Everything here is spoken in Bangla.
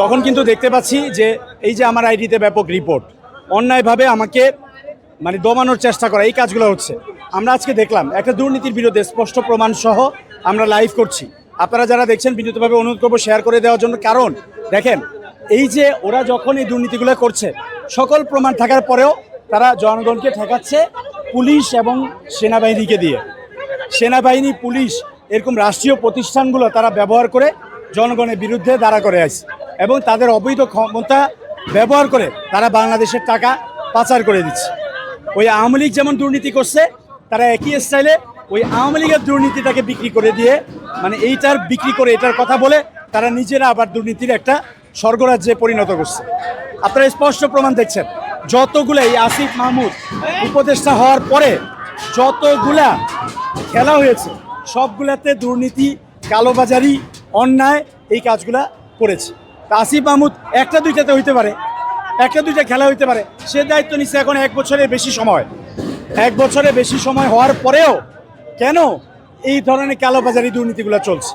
তখন কিন্তু দেখতে পাচ্ছি যে এই যে আমার আইডিতে ব্যাপক রিপোর্ট অন্যায়ভাবে আমাকে মানে দমানোর চেষ্টা করা, এই কাজগুলো হচ্ছে। আমরা আজকে দেখলাম, একটা দুর্নীতির বিরুদ্ধে স্পষ্ট প্রমাণ সহ আমরা লাইভ করছি। আপনারা যারা দেখছেন বিদ্যুৎভাবে অনুরোধ করব শেয়ার করে দেওয়ার জন্য। কারণ, দেখেন, এই যে ওরা যখন এই দুর্নীতিগুলো করছে, সকল প্রমাণ থাকার পরেও তারা জনগণকে ঠেকাচ্ছে পুলিশ এবং সেনাবাহিনীকে দিয়ে। সেনাবাহিনী, পুলিশ, এরকম রাষ্ট্রীয় প্রতিষ্ঠানগুলো তারা ব্যবহার করে জনগণের বিরুদ্ধে দাঁড়া করে আছে। এবং তাদের অবৈধ ক্ষমতা ব্যবহার করে তারা বাংলাদেশের টাকা পাচার করে দিচ্ছে। ওই আওয়ামী লীগ যেমন দুর্নীতি করছে, তারা একই স্টাইলে ওই আওয়ামী লীগের দুর্নীতিটাকে বিক্রি করে দিয়ে মানে এইটার বিক্রি করে এটার কথা বলে তারা নিজেরা আবার দুর্নীতির একটা স্বর্গরাজ্যে পরিণত করছে। আপনারা স্পষ্ট প্রমাণ দেখছেন, যতগুলো এই আসিফ মাহমুদ উপদেষ্টা হওয়ার পরে যতগুলা খেলা হয়েছে, সবগুলাতে দুর্নীতি, কালোবাজারি, অন্যায়, এই কাজগুলা করেছে। আসিফ মাহমুদ একটা দুইটাতে হইতে পারে, একটা দুইটা খেলা হইতে পারে। সে দায়িত্ব নিচ্ছে এখন এক বছরের বেশি সময়। এক বছরে বেশি সময় হওয়ার পরেও কেন এই ধরনের কালোবাজারি দুর্নীতিগুলো চলছে?